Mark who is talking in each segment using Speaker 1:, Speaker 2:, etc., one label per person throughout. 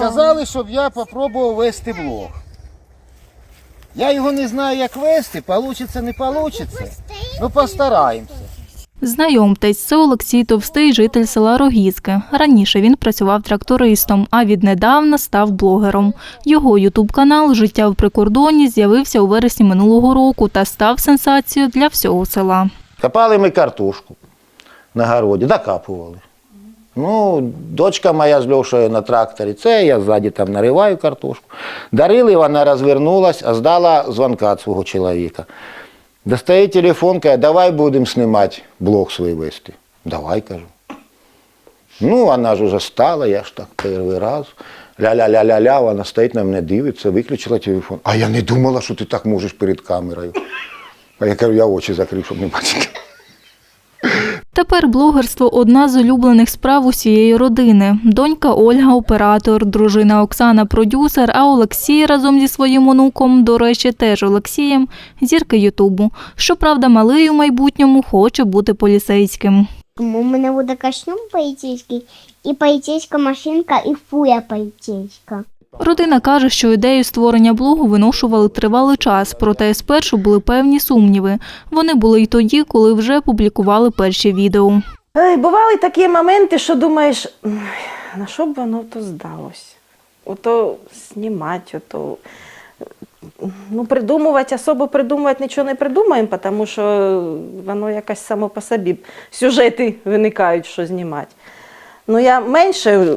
Speaker 1: Сказали, щоб я спробував вести блог. Я його не знаю, як вести, получиться, не получиться. Ну постараємося.
Speaker 2: Знайомтесь, це Олексій Товстий, житель села Рогізки. Раніше він працював трактористом, а віднедавна став блогером. Його ютуб-канал Життя в прикордоні з'явився у вересні минулого року та став сенсацією для всього села.
Speaker 1: Копали ми картошку на городі, докапували. Ну, дочка моя з Льошею на тракторі, це я ззаді там нариваю картошку. Дарили, вона розвернулась, а здала дзвонка свого чоловіка. Достає телефон, каже, давай будемо знімати блог свій вести. Давай, кажу. Ну, вона ж уже стала, я ж так перший раз. Ля-ля-ля-ля-ля, вона стоїть на мене дивиться, виключила телефон. А я не думала, що ти так можеш перед камерою. А я кажу, я очі закрив, щоб не бачити.
Speaker 2: Тепер блогерство одна з улюблених справ усієї родини. Донька Ольга оператор, дружина Оксана продюсер, а Олексій разом зі своїм онуком, до речі, теж Олексієм, зірки Ютубу. Щоправда, малий у майбутньому хоче бути поліцейським.
Speaker 3: У мене буде костюм поліцейський, і поліцейська машинка, і фуя поліцейська.
Speaker 2: Родина каже, що ідею створення блогу виношували тривалий час, проте спершу були певні сумніви. Вони були й тоді, коли вже публікували перші відео.
Speaker 4: Бували такі моменти, що думаєш, на що б воно то здалось? Ото знімати, ото. Ну, придумувати, особо придумувати нічого не придумаємо, тому що воно якось само по собі сюжети виникають, що знімати. Ну, я менше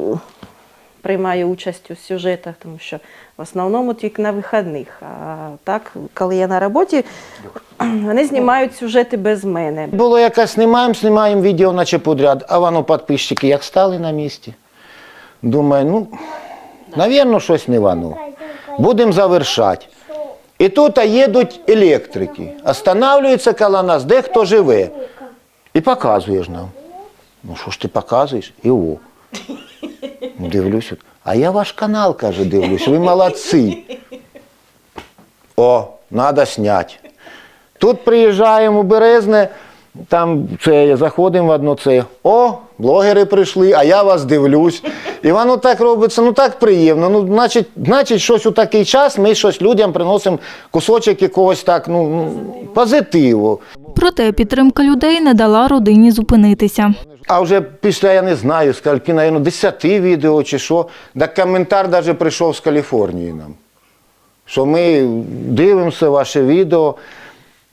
Speaker 4: приймаю участь у сюжетах, тому що в основному тільки на вихідних. А так, коли я на роботі, вони знімають сюжети без мене.
Speaker 1: Було якось знімаємо, знімаємо відео, наче подряд, а воно підписчики як стали на місці. Думаю, ну, навірно, щось не воно. Будемо завершати. І тут їдуть електрики, останавливаються коло нас, де хто живе. І показуєш нам. Ну що ж ти показуєш? І о. Дивлюсь, а я ваш канал, каже, дивлюсь, ви молодці. О, треба зняти. Тут приїжджаємо у Березне, там це, заходимо в одно це. О, блогери прийшли, а я вас дивлюсь. І воно так робиться, ну так приємно. Ну, значить, значить, щось у такий час ми щось людям приносимо кусочок якогось так, ну, ну, позитиву.
Speaker 2: Проте підтримка людей не дала родині зупинитися.
Speaker 1: А вже після, я не знаю, скільки, навіть, 10 відео чи що, так коментар навіть прийшов з Каліфорнії нам. Що ми дивимося ваше відео.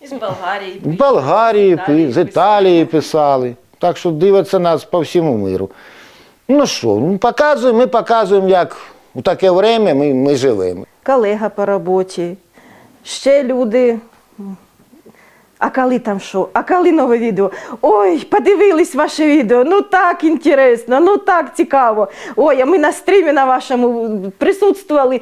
Speaker 4: Із Болгарії.
Speaker 1: В Болгарії,
Speaker 4: Італії
Speaker 1: з Італії писали. Так що дивляться нас по всьому миру. Ну що, ну, показуємо, ми показуємо, як у таке время ми, ми живемо.
Speaker 4: колега по роботі, ще люди. А коли там що? А коли нове відео? Ой, подивились ваше відео, ну так інтересно, ну так цікаво. Ой, а ми на стрімі на вашому присутствували.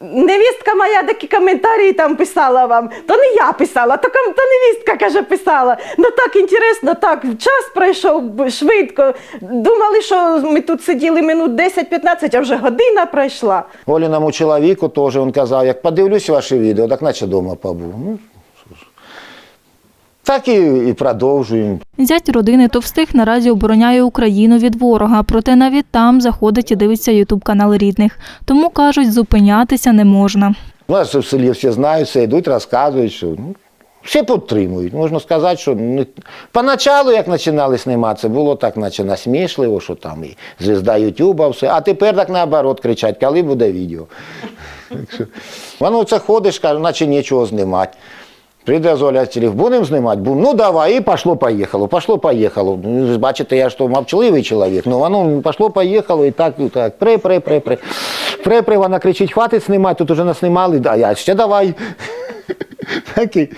Speaker 4: Невістка моя такі коментарі там писала вам. То не я писала, то, то невістка каже, писала. Ну так інтересно, так, час пройшов швидко. Думали, що ми тут сиділи минут 10-15, а вже година пройшла.
Speaker 1: Оліному чоловіку теж він казав, як подивлюсь ваше відео, так наче вдома побув. Так і, і продовжуємо.
Speaker 2: Зять родини товстих наразі обороняє Україну від ворога, проте навіть там заходить і дивиться ютуб канал рідних. Тому кажуть, зупинятися не можна.
Speaker 1: У нас в селі всі знають, все йдуть, розказують, що ну, всі підтримують. Можна сказати, що не... поначалу, як починали зніматися, було так, наче насмішливо, що там і звізда Ютуба, все. А тепер так наоборот кричать, коли буде відео. Воно це ходиш, каже, наче нічого знімати. Прийде Золя будемо знімати? Будемо. Ну давай, і пішло, поїхало, пішло, поїхало. Ну, бачите, я ж то мовчаливий чоловік, ну воно пішло, поїхало, і так, і так. При-пре-пре-пре. Пре, пре, вона кричить, хватить знімати, тут уже наснімали, а я ще давай. так, і,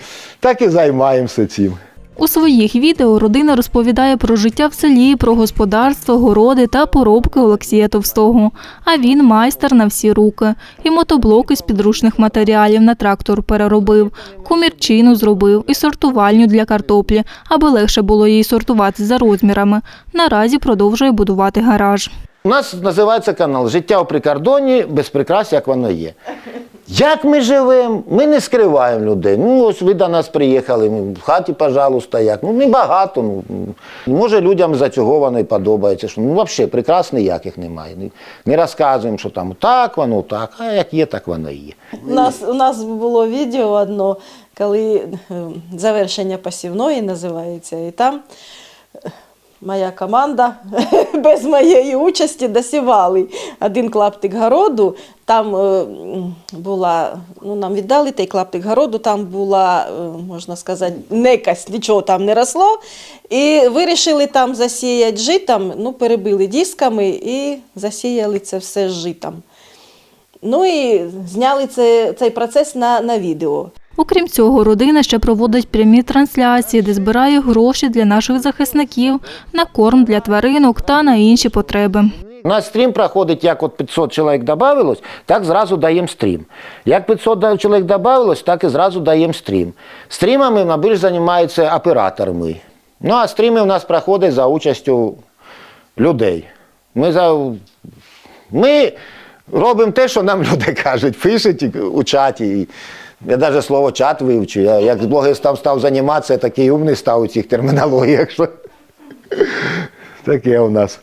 Speaker 1: так і займаємося цим.
Speaker 2: У своїх відео родина розповідає про життя в селі, про господарство, городи та поробки Олексія Товстого. А він майстер на всі руки. І мотоблоки з підручних матеріалів на трактор переробив, комірчину зробив і сортувальню для картоплі, аби легше було її сортувати за розмірами. Наразі продовжує будувати гараж.
Speaker 1: У нас називається канал Життя у прикордонні без прикрас, як воно є. Як ми живемо, ми не скриваємо людей. Ну, ось ви до нас приїхали, ну, в хаті, пожалуйста, як. Ну, небагато. Ну, може, людям за і подобається. Що, ну, взагалі, прикрас ніяких немає. Не, не розказуємо, що там так воно, так, а як є, так воно і є.
Speaker 4: У нас, у нас було відео одно, коли е, завершення посівної називається, і там моя команда без моєї участі досівали один клаптик городу. Там е, була, ну нам віддали той клаптик городу, там була, е, можна сказати, некась, нічого там не росло. І вирішили там засіяти житом, ну, перебили дисками і засіяли це все житом. Ну і зняли це, цей процес на, на відео.
Speaker 2: Окрім цього, родина ще проводить прямі трансляції, де збирає гроші для наших захисників на корм для тваринок та на інші потреби.
Speaker 1: У нас стрім проходить, як от 500 чоловік додавалось, так зразу даємо стрім. Як 500 да- чоловік додавалось, так і зразу даємо стрім. Стрімами набільш займаються операторами. Ну а стріми у нас проходять за участю людей. Ми, за... Ми робимо те, що нам люди кажуть, пишуть у чаті. Я навіть слово чат вивчу. Я як блогер став, став займатися, я такий умний став у цих термінологіях. Що... Таке у нас.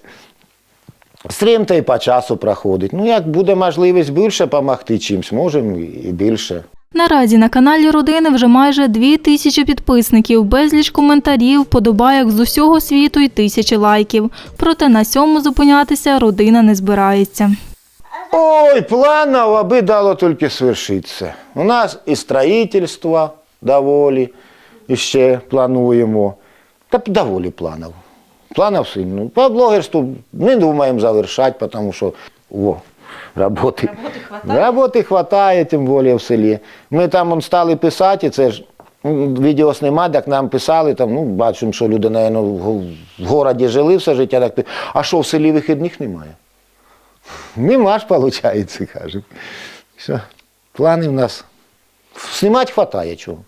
Speaker 1: Стрім та й по часу проходить. Ну, як буде можливість більше допомогти чимось, можемо і більше.
Speaker 2: Наразі на каналі родини вже майже дві тисячі підписників, безліч коментарів, подобайок з усього світу і тисячі лайків. Проте на цьому зупинятися родина не збирається.
Speaker 1: Ой, планов, аби дало тільки свершитися. У нас і строїтельство доволі, і ще плануємо. Та доволі планів. Планів сильно. По блогерству не думаємо завершати, тому що о, роботи, роботи хватає, тим більше в селі. Ми там он, стали писати, це ж відео знімати, так нам писали, там, ну, бачимо, що люди, напевно, в місті жили все життя, так, а що в селі вихідних немає? Нема ж, виходить, кажемо. Все. Плани в нас. Знімати хватає чого.